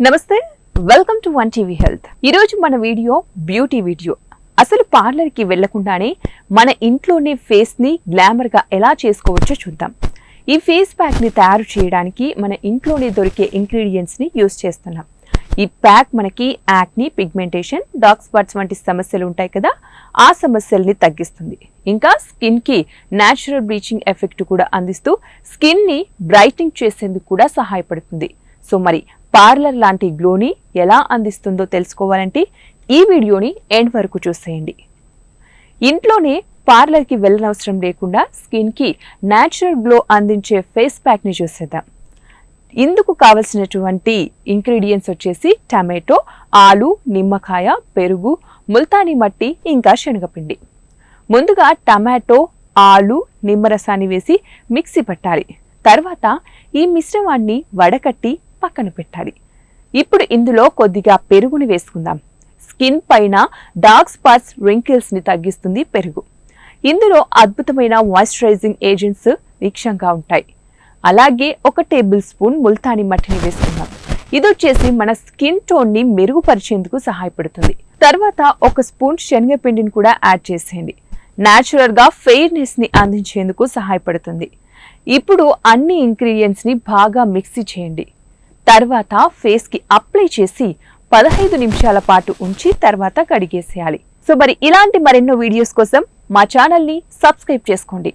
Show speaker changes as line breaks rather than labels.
నమస్తే welcome to one TV health ఈరోజు మన వీడియో బ్యూటీ వీడియో అసలు పార్లర్కి వెళ్ళకుండానే మన ఇంట్లోనే ఫేస్ని గ్లామర్గా ఎలా చేసుకోవచ్చో చూద్దాం. ఈ ఫేస్ ప్యాక్ని తయారు చేయడానికి మన ఇంట్లోనే దొరికే ఇంగ్రీడియంట్స్ని యూస్ చేస్తున్నాం. ఈ ప్యాక్ మనకి యాక్ని పిగ్మెంటేషన్ డార్క్ స్పాట్స్ వంటి సమస్యలు ఉంటాయి కదా ఆ సమస్యల్ని తగ్గిస్తుంది. ఇంకా స్కిన్కి న్యాచురల్ బ్లీచింగ్ ఎఫెక్ట్ కూడా అందిస్తూ స్కిన్ని బ్రైటింగ్ చేసేందుకు కూడా సహాయపడుతుంది. సో మరి పార్లర్ లాంటి గ్లోని ఎలా అందిస్తుందో తెలుసుకోవాలంటే ఈ వీడియోని ఎండ్ వరకు చూసేయండి. ఇంట్లోనే పార్లర్కి వెళ్ళనవసరం లేకుండా స్కిన్కి న్యాచురల్ గ్లో అందించే ఫేస్ ప్యాక్ని చూసేద్దాం. ఇందుకు కావలసినటువంటి ఇంగ్రీడియంట్స్ వచ్చేసి టమాటో ఆలు నిమ్మకాయ పెరుగు ముల్తానీ మట్టి ఇంకా శనగపిండి. ముందుగా టమాటో ఆలు నిమ్మరసాన్ని వేసి మిక్సీ పట్టాలి. తర్వాత ఈ మిశ్రమాన్ని వడకట్టి పక్కన పెట్టాలి. ఇప్పుడు ఇందులో కొద్దిగా పెరుగుని వేసుకుందాం. స్కిన్ పైన డార్క్ స్పాట్స్ రింకిల్స్ని తగ్గిస్తుంది పెరుగు. ఇందులో అద్భుతమైన మాయిశ్చరైజింగ్ ఏజెంట్స్ వీక్షంగా ఉంటాయి. అలాగే ఒక టేబుల్ స్పూన్ ముల్తాని మట్టిని వేసుకుందాం. ఇది వచ్చేసి మన స్కిన్ టోన్ని మెరుగుపరిచేందుకు సహాయపడుతుంది. తర్వాత ఒక స్పూన్ శనగపిండిని కూడా యాడ్ చేసేయండి. న్యాచురల్గా ఫెయిర్నెస్ని అందించేందుకు సహాయపడుతుంది. ఇప్పుడు అన్ని ఇంగ్రీడియంట్స్ని బాగా మిక్సీ చేయండి. తర్వాత ఫేస్కి అప్లై చేసి పదహైదు నిమిషాల పాటు ఉంచి తర్వాత కడిగేసేయాలి. సో మరి ఇలాంటి మరెన్నో వీడియోస్ కోసం మా ఛానల్ని సబ్స్క్రైబ్ చేసుకోండి.